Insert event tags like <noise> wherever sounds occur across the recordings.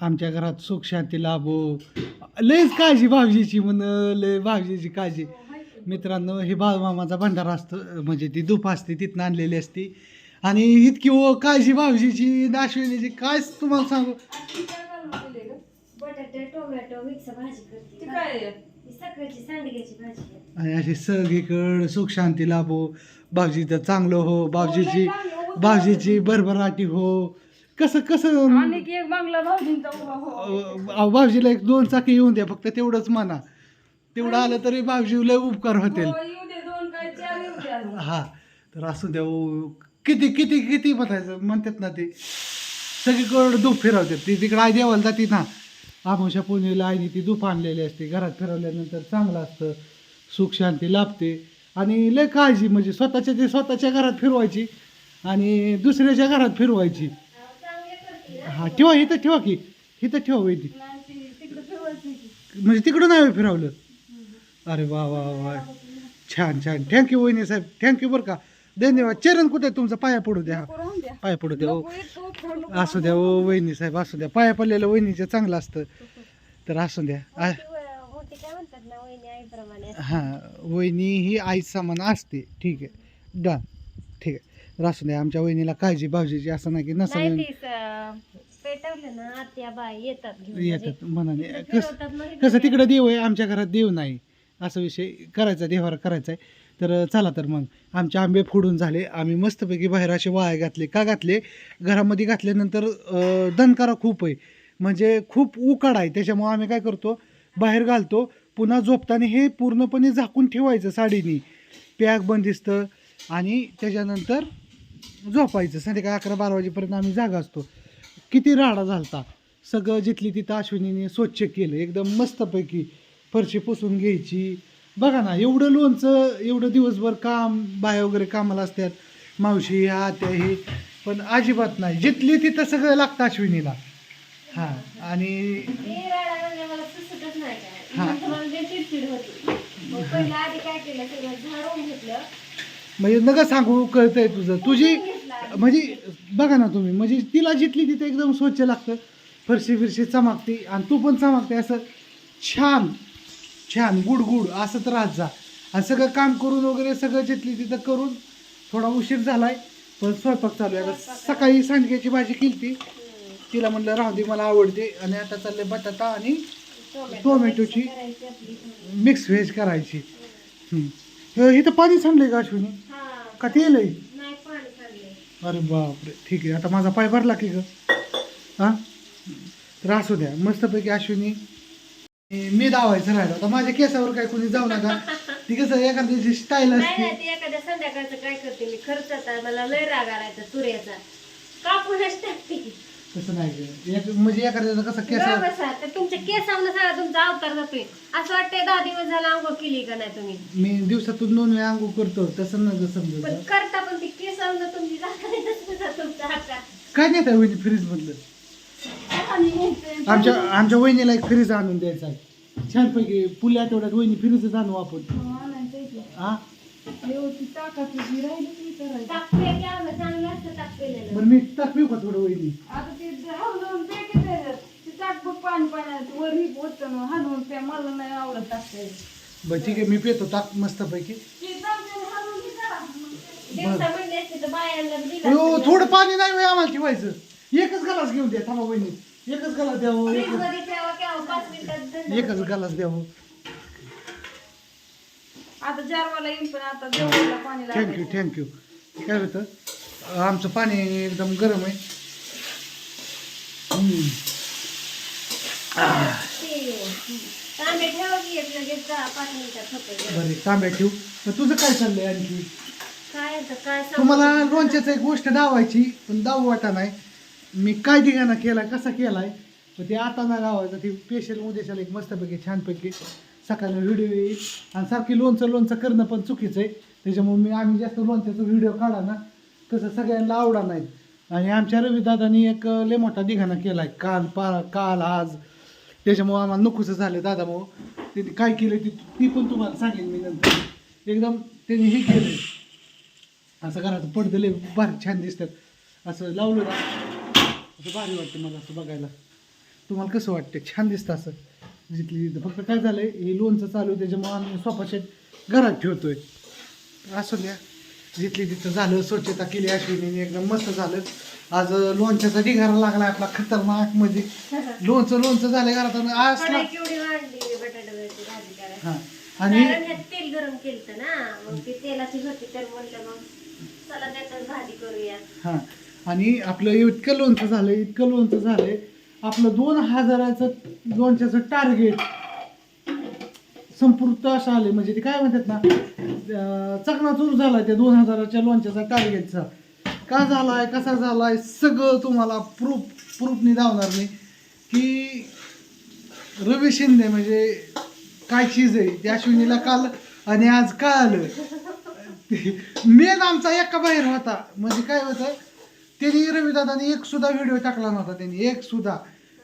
आमच्या घरात सुख शांती लाभो. लयच काळजी भावजीची म्हण लय भावजीची काळजी. मित्रांनो हे बाळमामाचा भंडार असतो म्हणजे ती धूप असते तिथनं आणलेली असती. आणि इतकी ओ काळजी भावजीची नाशविनीची काय तुम्हाला सांगू? आणि अशी सगळीकडं सुख शांती लाभो. भाऊजीचं चांगलं हो भावजीची भावजीची भरभराटी हो. कसं कसं आणि एक बांगला भाऊजींचा उभा हो अहो, भाऊजीला एक दोन चाकी येऊन द्या फक्त तेवढंच म्हणा. तेवढं आलं तरी भाऊजी लय उपकार होतील. हो, येऊ दे दोन काय चार येऊ दे अजून. हा तर असू द्या ओ, किती किती किती म्हणायचं म्हणतात ना ते सगळीकडं धूप फिरवतात. ती तिकडं आई देवाला जाते ना आमोशा पुणेला आईने ती धूप आणलेली असते. घरात फिरवल्यानंतर चांगलं असतं सुख शांती लाभते. आणि लय काळजी म्हणजे स्वतःच्या ते स्वतःच्या घरात फिरवायची आणि दुसऱ्याच्या घरात फिरवायची. हा ठेवा इथं ठेवा की. इथं ठेवा वैदी तिकडं. म्हणजे तिकडून नाही फिरवलं? अरे वा वा वा छान छान. थँक्यू वहिनी साहेब. थँक्यू बरं का. धन्यवाद. चरण कुठे आहे तुमचा? पाया पडू द्या. पाया पडू द्या. असू द्या ओ वहिनी साहेब असू द्या. पाया पडलेलं वहिनीचं चांगलं असतं. तर असू द्या. हां वहिनी ही आई समान असते. ठीक आहे. डन ठीक आहे. असू द्या आमच्या वहिनीला काळजी भावजीची असं नाही की नाही नसेल ती स- पेटवलं ना आत्या बाय येतात घेऊन येतात मनाने म्हणजे कसं फिरवतात मग कसं तिकडं. देव आहे? आमच्या घरात देव नाही. असा विषय करायचा देवावर करायचा आहे. तर चला तर मग. आमचे आंबे फोडून झाले. आम्ही मस्तपैकी बाहेर असे वाया घातले. का घातले? घरामध्ये घातल्यानंतर अं, दणकारा खूप आहे. म्हणजे खूप उकाड आहे. त्याच्यामुळे आम्ही काय करतो? बाहेर घालतो. पुन्हा झोपताना हे पूर्णपणे झाकून ठेवायचं साडीनी. पॅक बंदिस्त आणि त्याच्यानंतर झोपायचं. संध्याकाळी अकरा बारा वाजेपर्यंत आम्ही जागा असतो. किती राडा झालता. सगळं जिथली तिथं अश्विनीने स्वच्छ केलं. एकदम मस्तपैकी फरशी पुसून घ्यायची. बघा ना एवढं लोणचं एवढं दिवसभर काम बाया वगैरे कामाला असतात. मावशी ह्या त्या हे. पण अजिबात नाही. जिथली तिथं सगळं लागतं अश्विनीला. हां आणि म्हणजे हा. म्हणजे नका सांगू कळतंय तुझं. तुझी म्हणजे बघा ना तुम्ही म्हणजे तिला जिथली तिथे एकदम स्वच्छ लागतं फरशी फिरशी चमकते आणि तू पण चमकते असं छान छान गुड गुड असं तर राहत जा. आणि सगळं काम करून वगैरे सगळं जिथली तिथं करून थोडा उशीर झालाय पण स्वयंपाक चालू आहे. आता सकाळी सांडग्याची भाजी केली तिला म्हणलं राहू दे मला आवडते. आणि आता चालले बटाटा आणि टोमॅटोची मिक्स व्हेज करायची. इथं पाणी सांडलं का अश्विनी? का पाणी काढलंय अरे बापरे. ठीक आहे आता माझा पाय भरला की ग? हां? तर असू द्या मस्तपैकी अश्विनी मी- दावायचं राहिलं. आता माझ्या केसावर काय कोणी जाऊ नका. ती कसं एखाद्याची स्टाईल नाही असते. नाही ते एखाद्या संध्याकाळचं काय करते मी? खर्च मला लय राग आलाय तुऱ्याचा कापूनच टाकते. तसं नाही गं. एक- म्हणजे एखाद्याचं कसं केस बरं बसा. तर तुमच्या केसावनं सगळा तुमचा अवतार जातोय. असं वाटतंय दहा दिवस झाला आंघोळ केली का नाही तुम्ही? मी दिवसातून दोन वेळा अंघोळ करतो तसं न समजत. पण करता पण ती केसावनं तुमची जाता तुमचा हात काय नाही त्या वहिनी फ्रीज मधलं. आमच्या आमच्या वहिनीला एक फ्रीज आणून द्यायचा आहे. छानपैकी पुढल्या आठवड्यात वहिनी फ्रीजच आणू आपण. हा, नाही, तेच आहे. हा अयो, ती टाकाची जी राहिली ती करायची. टाकते की मी थोडं वहिनी. आता ते हलवून पॅकेट आहे? ते टाक बघ पाणी पाण्यात वर ही बोटन हलवून प्या मला नाही आवडत टाकता बरं ठीक आहे मी पेतो टाक मस्तपैकी. ते चालते हलवून हे करा. दिवसा म्हणले असते तर बायांना दिलं अयो असतं. थोडं पाणी नाही होय आम्हाला ठेवायचं. एकच गलास घेऊन द्या थांबा वहिनी. एकच गलास एकच. फ्रीजमध्ये ठेवा पाच मिनिटात थंड एकच गलास द्यावं आता जारवाला येईल पण आता जेवणाला पाणी थँक्यू थँक्यू काय होतं आमचं पाणी एकदम गरम आहे. हम्म. तांबे ठेवा की एक लगेच दहा पाच मिनिटात होते बरं तांब्या ठेवू. तर तुझं काय चाललंय आणखी? काय आता काय सांगू? तुम्हाला लोणच्याचं एक गोष्ट दावायची पण दावू वाटा नाही. मी काय ठिकाणा केलाय कसा केलाय पण ते आता ना गावायचं ते स्पेशल उद्याच्याला एक मस्तपैकी छानपैकी सकाळी व्हिडिओ येईल आणि सारखी लोणचं लोणचं करणं पण चुकीचं आहे. त्याच्यामुळे मी आम्ही जास्त लोणच्याचा व्हिडिओ काढा ना तसं सगळ्यांना आवडा नाही. आणि आमच्या रविदादानी एक लय मोठा केला आहे काल पा काल आज. त्याच्यामुळं आम्हाला नकोसं झालं दादा भाऊ त्यांनी काय केलं ती ती पण तुम्हाला सांगेन मी नंतर. एकदम त्यांनी हे केलं असं घराचं पडदले भारी छान दिसतात. असं लावलं ना असं भारी वाटतं मला असं बघायला. तुम्हाला कसं वाटतं छान दिसतं असं. जिथली तिथं फक्त काय झालंय हे लोणचं चालू आहे त्याच्यामुळे आम्ही सोफा सेट घरात ठेवतोय. असू द्या. जिथली तिथं झालं स्वच्छता केली अश्विनीने एकदम मस्त झालं. आज लोणच्याचा ढिगारा लागला आपला खतरनाक म्हणजे. लोणचं लोणचं झालं घरात आणि आज कढई केवढी वाढली बटाट्याची भाजी करायला. हा. आणि कारण ह्यात तेल गरम केलं ना मग ती तेलाची होती तर म्हणलं मग. चला त्याच्यात भाजी करूया. हा. आणि आपलं इतकं लोणचं झालं इतकं लोणचं झालंय. आपलं दोन हजाराचं लोणच्याचं टार्गेट संपूर्ण असं आले. म्हणजे ते काय म्हणतात ना अं, चकनाचूर झाला त्या दोन हजाराच्या लोणच्याचा टार्गेटचा का झालाय कसा झालाय सगळं तुम्हाला प्रूफ प्रूफनी धावणार नाही. की रवी शिंदे म्हणजे काय चीज आहे त्या अश्विनीला काल आणि आज काय आलं? <laughs> मेन आमचा एका बाहेर होता. म्हणजे काय होतं त्यांनी रविदादाने एक सुद्धा व्हिडिओ टाकला नव्हता त्यांनी एक सुद्धा.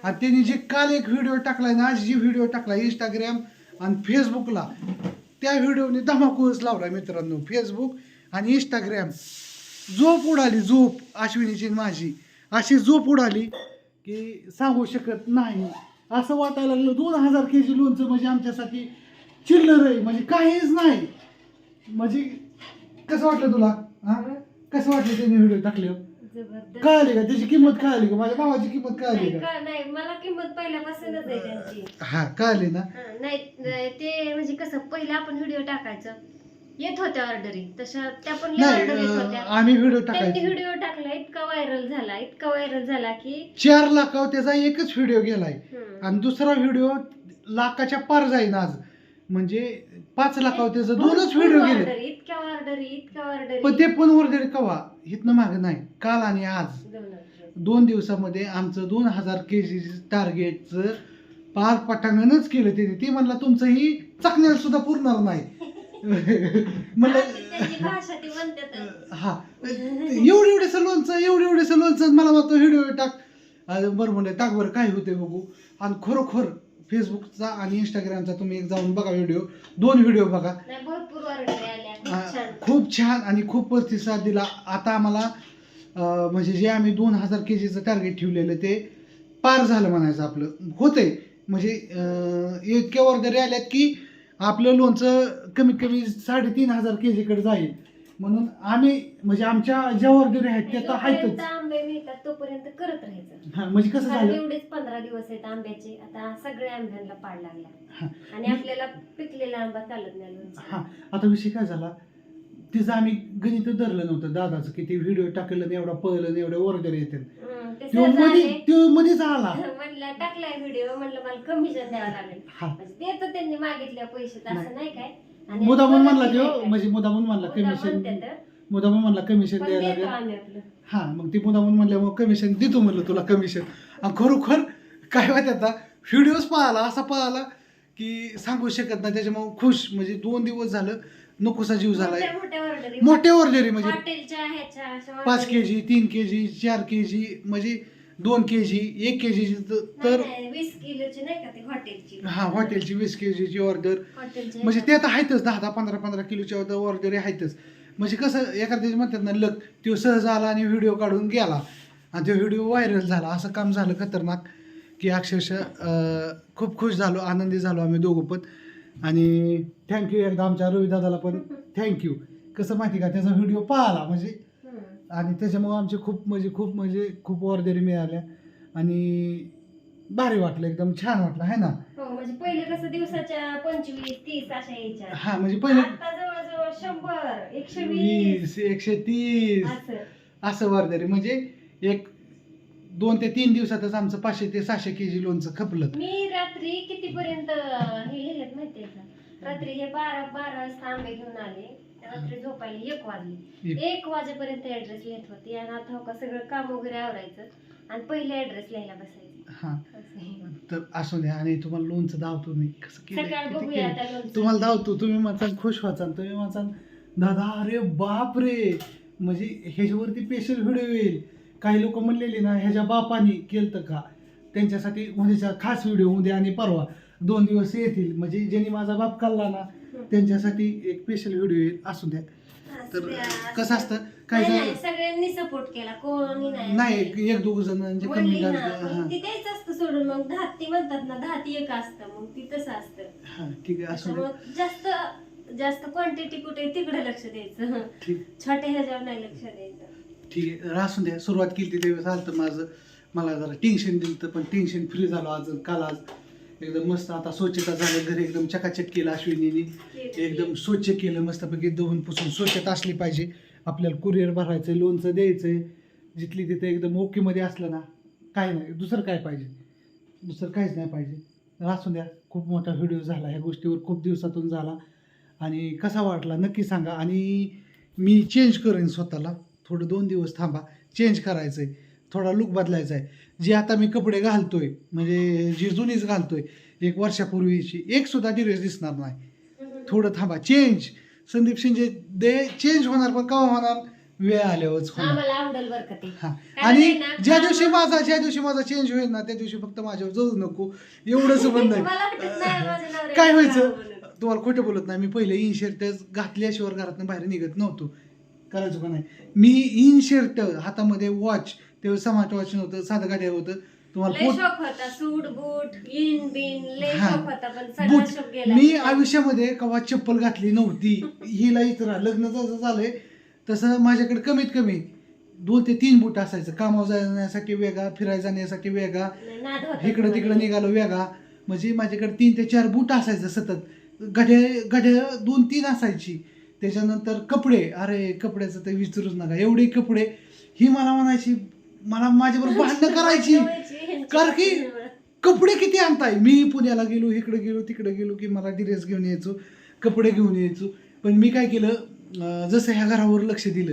आणि त्यांनी जे काल एक व्हिडिओ टाकलाय ना आज जी व्हिडिओ टाकला इंस्टाग्राम आणि फेसबुकला त्या व्हिडिओने धमाकूच लावला मित्रांनो फेसबुक आणि इंस्टाग्राम झोप उडाली झोप अश्विनीची माझी. अशी झोप उडाली की सांगू शकत नाही. असं वाटायला लागलं दोन हजार के जी लोणचं म्हणजे आमच्यासाठी चिल्लर आहे म्हणजे काहीच नाही. म्हणजे कसं वाटलं तुला? हां? कसं वाटलं त्याने व्हिडिओ टाकल्यावर जबरदस्त. कळाली का? त्याची किंमत कळाली का? माझ्या भावाची किंमत कळाली नाही का? का- नाही मला किंमत पहिल्यापासूनच आहे त्यांची. हा कळाली ना? हा, नाही नाही, ते म्हणजे कसं पहिलं आपण व्हिडिओ टाकायचं. येत होत्या ऑर्डरी तशा त्या पण नाही ऑर्डर येत अं, होत्या. आम्ही व्हिडिओ त्यांनी टाकायचो. व्हिडिओ टाकला इतका व्हायरल झाला इतका व्हायरल झाला की चार लाखावर त्याचा एकच व्हिडिओ गेलाय. हम्म. आणि दुसरा व्हिडिओ लाखाच्या पार जाईन आज. म्हणजे पाच लाखावर त्याचं दोनच व्हिडिओ गेले. order, इतक्या ऑर्डरी इतक्या ऑर्डरी पण ते पण वर कवा? इथनं माग नाही काल आणि आज. दोन दिवसामध्ये आमचं दोन हजार के जी टार्गेटचं पार पटांगणच केलं त्याने ती म्हणला तुमचं ही चकण्याला सुद्धा पुरणार नाही. <laughs> म्हणलं त्यांची भाषा ती म्हणतात हा. एवढे एवढे लोणचं एवढे एवढे लोणचं मला म्हणतो व्हिडिओ टाक. अरे बरं म्हणलं टाक बरं काय होते बघू. आणि खरोखर फेसबुकचा आणि इंस्टाग्रामचा तुम्ही एक जाऊन बघा व्हिडिओ दोन व्हिडिओ बघा. नाही भरपूर ऑर्डरी आल्या खूप छान. खूप छान आणि खूप प्रतिसाद दिला. आता आम्हाला अं, म्हणजे जे आम्ही दोन हजार के जीचं टार्गेट ठेवलेलं ते पार झालं म्हणायचं आपलं. होतंय. म्हणजे अं, इतक्या ऑर्डरी आल्यात की आपलं लोणचं कमीत कमी साडेतीन हजार के जीकडे जाईल. म्हणून आम्ही म्हणजे आमच्या ज्या ऑर्डरी आहेत त्या तर जोपर्यंत आहेतच आंबे मिळतात तोपर्यंत करत राहायचं. हा म्हणजे कसं कारण झालं? एवढेच पंधरा दिवस आहेत आंब्याचे आता सगळ्या आंब्यांना पाड लागला. आणि आपल्याला पिकलेला आंबा चालत नाही लोणचं. हा आता विषय काय झाला? तिचं आम्ही गणित धरलं नव्हतं दादाचं की ते व्हिडिओ टाकलं आणि एवढा पळलं आणि एवढे ऑर्डर येतात हम्म, ते तो सहजमध्ये आले. तो मध्येच आला. <laughs> म्हणलं टाकलाय व्हिडिओ म्हणलं मला कमिशन द्यावं लागेल. हा. म्हणजे ते तर त्यांनी मागितल्या पैसे तर नाही. असं नाही काय? मुदामून म्हणला परत तो नाही काय. म्हणजे मुदामून म्हणला कमिशन मुदामून म्हणला कमिशन द्यायला लागेल. हा मग ती मुदामून म्हणल्यामुळे कमिशन देतो म्हणलं तुला कमिशन आणि खरोखर काय माहिती आता व्हिडिओज पाहिला असा पाहिला की सांगू शकत नाही त्याच्यामुळे खुश. म्हणजे दोन दिवस झालं नकोसा जीव झालाय. मोठ्या मोठ्या ऑर्डरी म्हणजे पाच. के जी तीन के जी चार के जी म्हणजे दोन के जी एक के जी तर वीस किलोची नाही का ती हॉटेलची? हा हॉटेलची वीस के जीची ऑर्डर हॉटेलची म्हणजे ते आता आहेतच दहा दहा पंधरा पंधरा किलोच्या ऑर्डर आहेतच. म्हणजे कसं एखाद्या म्हणतात ना लक तो सहज आला आणि व्हिडिओ काढून गेला. आणि तो व्हिडिओ व्हायरल झाला. असं काम झालं खतरनाक की अक्षरशः खूप खुश झालो आनंदी झालो आम्ही दोघं पण. आणि थँक्यू एकदा आमच्या रवी दादाला पण. <laughs> थँक्यू कसं माहिती का त्याचा व्हिडिओ पाहिला. म्हणजे. आणि त्याच्यामुळं आमचे खूप म्हणजे खूप म्हणजे खूप ऑर्डरी मिळाल्या. आणि भारी वाटलं एकदम छान वाटलं आहे ना? हो म्हणजे पहिले कसं दिवसाच्या पंचवीस तीस अशा यायच्या. हा म्हणजे पहिले आता जवळजवळ शंभर एकशे वीस वीस. एकशे तीस. असं. असं वर्धरी म्हणजे एक दोन ते तीन दिवसातच आमचं पाचशे ते सहाशे के जी लोणचं खपलं. मी रात्री कितीपर्यंत हे लिहिलेत माहितीये का? रात्री हे बारा बारा वाजता आंबे घेऊन आले. रात्री झोपायला एक वाजली. एक. वाजेपर्यंत ऍड्रेस लिहित होती. आणि आता हो का सगळं काम वगैरे आवरायचं. आणि पहिले ऍड्रेस लिहायला बसायचं. हा. तर असू द्या. आणि तुम्हाला लोणचं धावतो मी. कसं. तुम्हाला धावतो. तुम्ही म्हणता खुश व्हाचाल तुम्ही म्हणताल दादा अरे बाप रे म्हणजे ह्याच्यावरती स्पेशल व्हिडिओ येईल. काही लोक म्हणलेली ना ह्याच्या बापानी केलं का? त्यांच्यासाठी उद्याचा खास व्हिडिओ उद्या आणि परवा. दोन दिवस येतील. म्हणजे ज्यांनी माझा बाप काढला ना त्यांच्यासाठी एक स्पेशल व्हिडिओ येईल असू द्या. असं तर असं कसं. असतं? काय नाही, झालं? नाही, सगळ्यांनी सपोर्ट केला. कोणी नाही नाही एक दोघ जणांचे कमी ना, ते असतं सोडून. मग दहा ती म्हणतात ना दहा ती एक असतं. मग ती तसं असतं. हा ठीक आहे असं जास्त जास्त क्वांटिटी कुठे तिकडे लक्ष द्यायचं. ठीक. छोट्या ह्याच्यावर नाही लक्ष द्यायचं. ठीक आहे राहून द्या. सुरुवात केली त्यावेळेस. आलं तर माझं. मला जरा टेन्शन दिलं तर पण टेन्शन फ्री झालो आज काल आज. एकदम मस्त आता स्वच्छता झालं घरी एकदम चकाचक केलं अश्विनीने. एकदम स्वच्छ केलं मस्तपैकी धुवून पुसून स्वच्छता असली पाहिजे. आपल्याला कुरिअर भरायचं लोणचं द्यायचं जिथली तिथे एकदम ओकेमध्ये असलं ना काय नाही दुसरं काय पाहिजे? दुसरं काहीच नाही पाहिजे. राहून द्या खूप मोठा व्हिडिओ झाला ह्या गोष्टीवर खूप दिवसातून झाला. आणि कसा वाटला नक्की सांगा. आणि मी चेंज करेन स्वतःला. थोडं दोन दिवस थांबा. चेंज करायचं आहे थोडा लुक बदलायचा आहे. जे आता मी कपडे घालतोय म्हणजे जी जुनीच घालतोय एक वर्षापूर्वीची एक सुद्धा ड्रेस दिसणार नाही. थोडं थांबा. चेंज संदीप शिंदे दे चेंज होणार पण केव्हा होणार? वेळ आल्यावरच हा. आणि ज्या दिवशी माझा ज्या दिवशी माझा चेंज होईल ना त्या दिवशी फक्त माझ्यावर जाऊ नको. एवढंच <laughs> बंद आहे. <laughs> काय व्हायचं. तुम्हाला खोटं बोलत नाही. मी पहिले इन शर्ट घातल्याशिवाय घरातून बाहेर निघत नव्हतो. करायचं का नाही. मी इन शर्ट हातामध्ये वॉच तेव्हा समाज वॉच नव्हतं साधं गाड्या होतं. तुम्हाला लय पोट शौक होता सूट बूट इन बिन लय हा. शौक होता पण सगळा बूट शौक गेला. मी आयुष्यामध्ये कवा चप्पल घातली नव्हती. हिला इतर लग्न जसं झालंय तसं माझ्याकडे कमीत कमी दोन ते तीन बूट असायचं. कामावर जाण्यासाठी वेगळा फिरायला जाण्यासाठी वेगळा नाद होता इकडं तिकडं. निघालो वेगळा म्हणजे माझ्याकडे तीन ते चार बूट असायचं सतत. गड्या गड्या दोन तीन असायची. त्याच्यानंतर कपडे. अरे कपड्याचं तर विचारूच नका. एवढे कपडे. ही मला म्हणायची मला माझ्याबरोबर भांडणं करायची. कारण की. कपडे किती आणताय? मी पुण्याला गेलो इकडे गेलो तिकडे गेलो की मला ड्रेस घेऊन यायचो कपडे घेऊन यायचो. पण मी काय केलं जसं ह्या घरावर लक्ष दिलं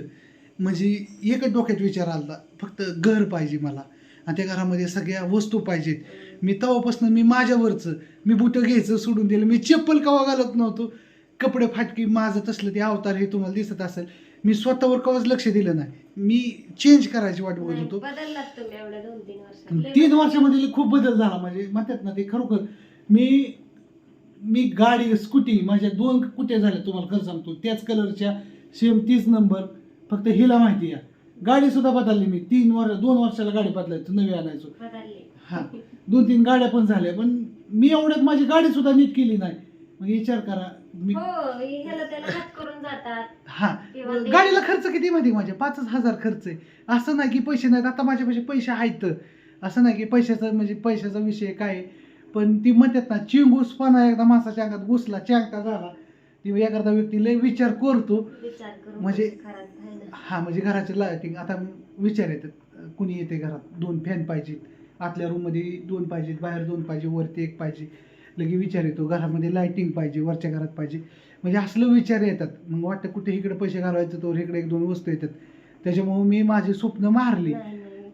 म्हणजे एकच डोक्यात विचार आला फक्त घर पाहिजे मला. आणि त्या घरामध्ये सगळ्या वस्तू पाहिजेत. मी तेव्हापासून मी माझ्यावरचं मी बुटं घ्यायचं सोडून दिलं. मी चप्पल कवा घालत नव्हतो. कपडे फाटकी माझं तसलं ते अवतार हे तुम्हाला दिसत असेल. मी स्वतःवर कवाच लक्ष दिलं नाही. मी चेंज करायची वाट बघत होतो. बदललात तुम्ही एवढ्या दोन तीन वर्षात. तीन. वर्षामध्ये खूप बदल झाला म्हणजे म्हणतात ना ते खरोखर. मी मी गाडी स्कूटी माझ्या दोन कुठे झाल्या तुम्हाला खरं सांगतो. त्याच कलरच्या सेम तीच नंबर फक्त हिला माहिती आहे. गाडी सुद्धा बदलली मी. तीन वर्ष दोन वर्षाला गाडी बदलायचो नवी आणायचो. हा दोन तीन गाड्या पण झाल्या पण मी एवढ्यात माझी गाडी सुद्धा नीट केली नाही. मग विचार करा. मी हो ह्याला त्याला हात करून जातात. हा. किंवा ते- गाडीला खर्च किती माहिती आहे माझ्या पाचच हजार खर्च आहे. असं नाही की पैसे नाहीत. आता माझ्यापाशी पैसे आहेत. असं नाही की पैशाचं म्हणजे पैशाचा विषय काय आहे. पण ती म्हणतात ना चिंगूसपणा एकदा माणसाच्या अंगात घुसला चांगता झाला. ती एखादा व्यक्ती लय विचार करतो. विचार करून म्हणजे-. हा म्हणजे घराचे लायटिंग आता विचार येतात. कुणी येते घरात? दोन फॅन पाहिजेत. आतल्या रूममध्ये दोन पाहिजेत बाहेर दोन पाहिजे वरती एक पाहिजे. लगे विचार येतो घरामध्ये लायटिंग पाहिजे वरच्या घरात पाहिजे. म्हणजे असलं विचार येतात. मग वाटतं कुठे इकडे पैसे घालवायचं तर इकडे एक दोन वस्तू येतात. त्याच्यामुळे मी माझी स्वप्न मारली.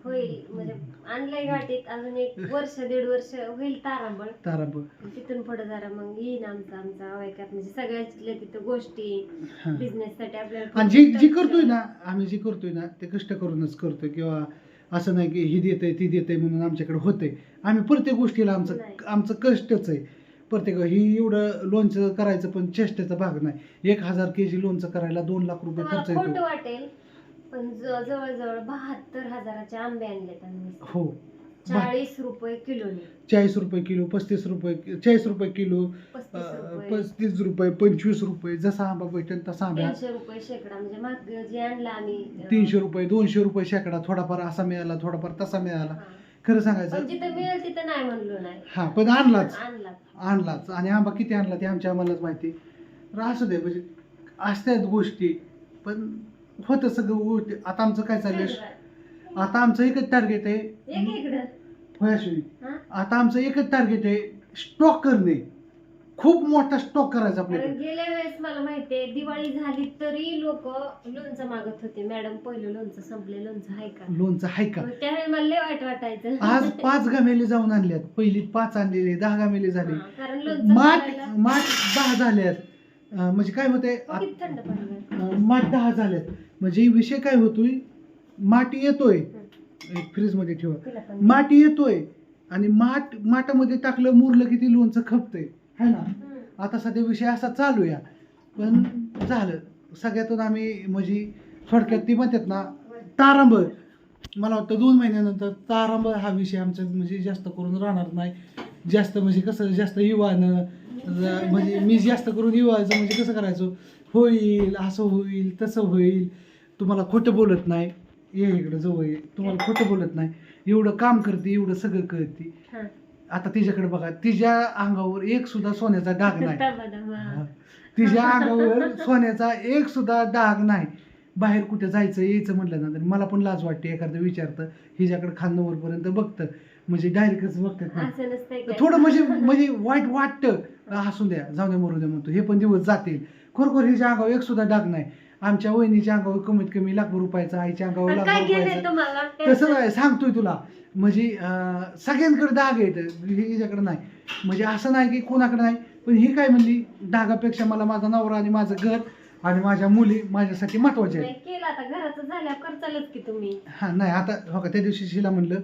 होईल म्हणजे आणलंय अजून एक वर्ष दीड वर्ष होईल तारांबळ. ताराब तिथून पुढे जरा मग येईन आमचा आमचा वैकात म्हणजे सगळ्याच्या तिथं गोष्टी. बिझनेस साठी आपल्याला आणि जी जी करतोय ना आम्ही जी करतोय ना ते कष्ट करूनच करतोय. किंवा असं नाही की ही देते ती देते म्हणून आमच्याकडे होते आम्ही प्रत्येक गोष्टीला आमचं. आमचं कष्टच आहे. प्रत्येक ही एवढं लोणचं करायचं पण चेष्टेचा भाग नाही. एक हजार के जी लोणचं करायला दोन लाख रुपये खर्च येतो. वाटेल पण जवळजवळ बहात्तर हजाराचे आंबे आणलेत हो. चाळीस रुपये किलोने. चाळीस रुपये किलो पस्तीस रुपये चाळीस रुपये किलो पस्तीस रुपये. पंचवीस रुपये जसा आंबा भेटेल तसा आंबा. तीनशे रुपये शेकडा म्हणजे माग जे आणलं आम्ही तीनशे रुपये दोनशे रुपये शेकडा थोडाफार असा मिळाला थोडाफार तसा मिळाला. खरं सांगायचं जिथं मिळेल तिथं नाही म्हणलो नाही. हा पण आणलाच. आणला आणलाच. आणि आंबा किती आणला ते आमच्या आम्हालाच माहिती. असू दे म्हणजे असतात गोष्टी पण होतं सगळं गोष्टी. आता आमचं काय चाललंय? आता आमचं एकच टार्गेट आहे. हा? आता आमचं एकच टार्गेट आहे स्टॉक करणे खूप मोठा स्टॉक करायचा गेल्या वेळेस मला माहितीये दिवाळी झाली तरी लोक लोणचं मागत होते. मॅडम पहिलं लोणचं संपले लोणचं आहे का? लोणचं आहे का? त्यावेळी मला लय वाईट वाटायचं. आज पाच गामेले जाऊन आणल्यात. पहिली पाच आणलेले दहा गामेले झाले. माठ माठ दहा झाल्यात. म्हणजे काय होतंय? माठ दहा झाल्यात. म्हणजे विषय काय होतोय? माठ येतोय. फ्रीजमध्ये ठेवा. माठ येतोय. आणि माठ माठामध्ये टाकलं मुरलं की ती लोणचं खपतंय. है ना. आता सध्या विषय असा चालू या पण झालं. सगळ्यातून आम्ही म्हणजे थोडक्यात ती म्हणतात ना तारांबळ मला वाटतं दोन महिन्यानंतर तारांब हा विषय आमचा म्हणजे जास्त करून राहणार नाही. जास्त म्हणजे कसं जास्त युवानं म्हणजे मी जास्त करून युवाचं म्हणजे कसं करायचो? होईल असं होईल तसं होईल. तुम्हाला खोटं बोलत नाही. ये इकडं जवळ ये. तुम्हाला खोटं बोलत नाही. एवढं काम करते एवढं सगळं करते. हा. आता तिच्याकडे बघा तिच्या अंगावर एक सुद्धा सोन्याचा डाग नाही. <laughs> हा. तिच्या अंगावर सोन्याचा एक सुद्धा डाग नाही. बाहेर कुठे जायचं यायचं म्हटलं ना तर मला पण लाज वाटते एखादं विचारतं. हिच्याकडे खांदवर पर्यंत बघतं. म्हणजे डायरेक्टच बघतात ना. असं नसतंय काय. थोडं म्हणजे म्हणजे वाईट वाटतं. हसून द्या जाऊ द्या मरू द्या म्हणतो. हे पण दिवस जातील. खरोखर हिच्या अंगावर एक सुद्धा डाग नाही. आमच्या वहिनीच्या अंगावर कमीत कमी लाख रुपयाचा आईच्या अंगावर लाख काय रुपयाचा. तुम्हाला? तसं नाही सांगतोय तुला. म्हणजे अं, सगळ्यांकडे डाग आहेत. हिच्याकडे नाही. म्हणजे असं नाही की कोणाकडे नाही. पण ही काय म्हणली? डागापेक्षा मला माझा नवरा आणि माझं घर आणि माझ्या मुली माझ्यासाठी महत्त्वाचे आहेत. नाही केलं आता. घराचं झाल्यावर करतालच की तुम्ही. हां नाही आता हो का त्या दिवशी शिला म्हणलं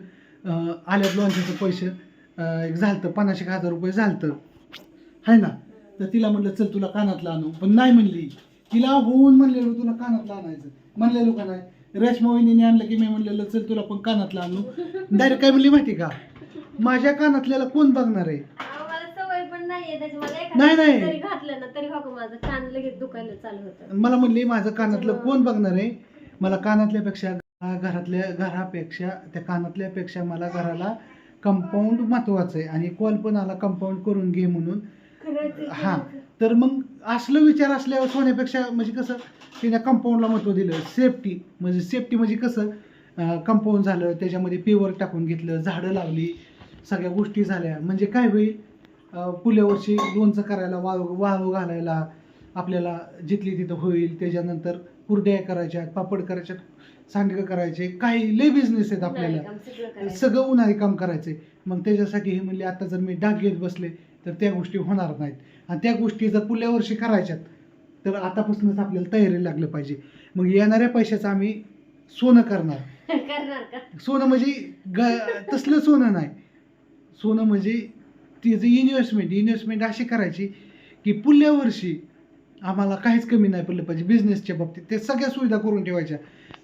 अं, आल्यात पैसे. अं, एक झालतं पन्नास एक हजार रुपये झालतं. आहे ना? तर तिला म्हणलं चल तुला कानातलं आणू. पण नाही म्हणली. तिला होऊन म्हणलेलं तुला कानातलं आणायचं. म्हणलेलो का नाही? रेशमा वहिनीने आणलं की मी म्हणलेलं चल तुला पण कानातलं आणू. डायरेक्ट काय म्हणली माहिती का? माझ्या कानातल्याला कोण बघणार आहे? अहो, मला सवय पण नाहीये त्याच्यामुळे नाही, एखादं नाही. जरी घातलं ना तरी का माझं कान लगेच दुखायला चालू होतं. मला म्हणली माझं कानातलं कोण बघणार आहे? मला कानातल्यापेक्षा घ- घरातल्या घरापेक्षा त्या कानातल्यापेक्षा मला घराला कंपाऊंड महत्वाचं आहे आणि कॉल पण आला कंपाऊंड करून घे म्हणून. खरंच आहे, हां. खरंच आहे. तर मग असलं विचार असल्यावर सोन्यापेक्षा म्हणजे कसं तिने कंपाऊंडला महत्त्व दिलं. सेफ्टी म्हणजे सेफ्टी म्हणजे कसं कंपाऊंड झालं त्याच्यामध्ये पेवर टाकून घेतलं झाडं लावली सगळ्या गोष्टी झाल्या. म्हणजे काय होईल वर्षी लोणचं करायला वाळू वाळू घालायला आपल्याला जिथली तिथं होईल त्याच्यानंतर कुरड्या करायच्या पापड करायच्या सांडगं करायचे काही लय बिझनेस आहेत आपल्याला. सगळं करायचं. उन्हाळी काम करायचंय. मग त्याच्यासाठी हे म्हणले आता जर मी डाग घेत बसले तर त्या गोष्टी होणार नाहीत. आणि त्या गोष्टी जर पुढल्या वर्षी करायच्यात तर आतापासूनच आपल्याला तयारी लागलं पाहिजे. मग येणाऱ्या पैशाचं आम्ही सोनं करणार. <laughs> सोनं म्हणजे ग तसलं सोनं नाही. सोनं म्हणजे तिचं इन्व्हेस्टमेंट इन्व्हेस्टमेंट अशी करायची की पुढल्या वर्षी आम्हाला काहीच कमी नाही पडलं पाहिजे. बिझनेसच्या बाबतीत ते सगळ्या सुविधा करून ठेवायच्या.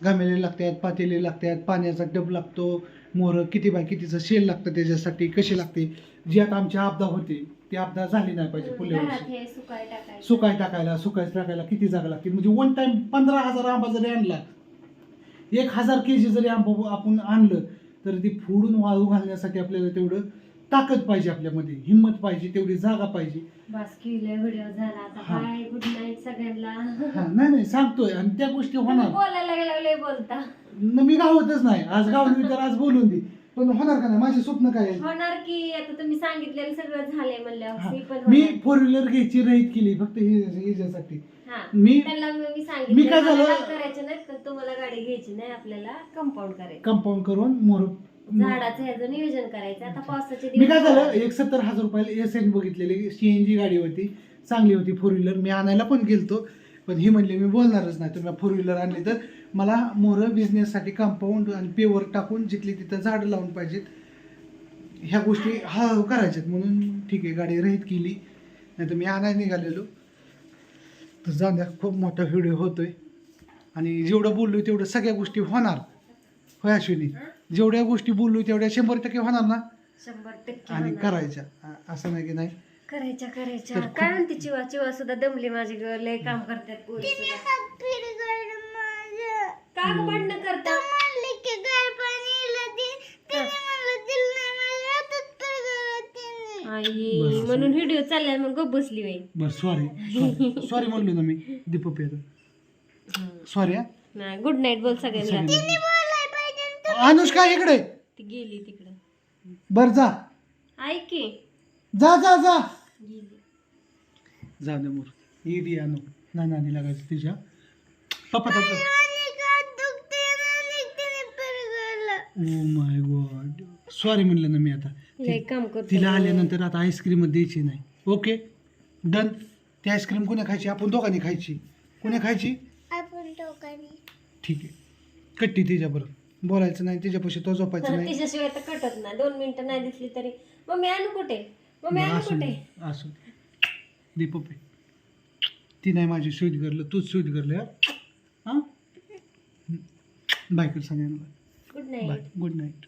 घामेले लागतात पातेले लागतात पाण्याचा डब लागतो मोहरं किती बाय कितीचं शेल लागतं त्याच्यासाठी कशी लागते जी आता आमची आपदा होते. ती आपदा झाली नाही पाहिजे पुढल्या घरात वर्षी. हे सुकाय टाकायचं. सुकाय टाकायला सुकाय टाकायला किती जागा लागते म्हणजे वन टाइम पंधरा हजार आंबा जरी आणला एक हजार के जी जरी आंबा आपण आणलं तर ती फोडून वाळू घालण्यासाठी आपल्याला तेवढं ताकद पाहिजे आपल्यामध्ये. हिंमत पाहिजे तेवढी जागा पाहिजे. बस केलंय व्हिडिओ झाला. आता हा. बाय गुड नाईट सगळ्यांना. हा नाही नाही सांगतोय. आणि त्या गोष्टी होणार. बोलायला लागले बोलता. न मी गावतच नाही. आज गावली तर आज बोलून दे. पण होणार का नाही? माझे स्वप्न काय आहे? होणार की आता तुम्ही सांगितलेलं सगळं झालंय म्हणल्यावर. मी पण मी होणार. फोर व्हीलर घ्यायची रहित केली फक्त हे- ह्याच्यासाठी हा. मी त्यांना मी मी सांगितलं काय झालं- मला करायचं नाही तर तुम्हाला गाडी घ्यायची नाही आपल्याला कंपाऊंड करायचं. कंपाऊंड करून मोर झाडाचं ह्याचं नियोजन करायचं. आता पावसाचे मी काय झालं? एक सत्तर हजार रुपयाला एस एन बघितलेली सीएनजी गाडी होती. चांगली होती फोर व्हीलर मी आणायला पण गेलतो पण ही म्हणली मी बोलणारच नाही. तुम्ही फोर व्हीलर आणली तर मला मोरं बिझनेससाठी कंपाऊंड आणि पेवर टाकून जिथली तिथं झाडं लावून पाहिजेत ह्या गोष्टी हळूहळू करायच्यात. म्हणून ठीक आहे गाडी रहित केली. नाही तर मी आणायला निघालेलो. तर जाऊ द्या खूप मोठा व्हिडिओ होतोय. आणि जेवढं बोललो तेवढं सगळ्या गोष्टी होणार. होय अश्विनी? जेवढ्या गोष्टी बोललो तेवढ्या शंभर टक्के होणार ना? शंभर टक्के आणि होणार. करायच्या. असं नाही की नाही? करायच्या करायच्या. काय म्हणते चिवा? चिवा सुद्धा दमली माझी ग. लय काम करतात पोरी सुद्धा. का भांडणं करतात आई बस. म्हणून व्हिडिओ चाललाय मग गप बसली बाई. बरं सॉरी सॉरी म्हणलो ना मी दीपक पेर सॉरी हा. नाही गुड नाईट बोल सगळ्यांना. अनुष्का इकडे. ती गेली तिकडे. बर जा. ऐक की. जा जा जा. गेली. जा दे मोर. ईडी आणू. ना नादी लागायचं तुझ्या पप्पा. ओ माय गॉड सॉरी म्हणलं ना मी आता. लय काम करतो तिला आल्यानंतर आता आईस्क्रीम द्यायची नाही. ओके डन ती आईस्क्रीम कोणी खायची? आपण दोघांनी खायची. कोणी खायची? ठीक आहे. कट्टी तिच्याबरोबर. बोलायचं नाही तिच्यापाशी तो झोपायचं नाही. तिच्याशिवाय तर कटत नाही. दोन मिनिटं नाही दिसली तरी. मम्मी आणू कुठे? मम्मी आणू असू कुठे? असू दीपक ती नाही माझी शोध करलं तूच शोध करलं हा? बाय कर सगळ्यांना good bye night good night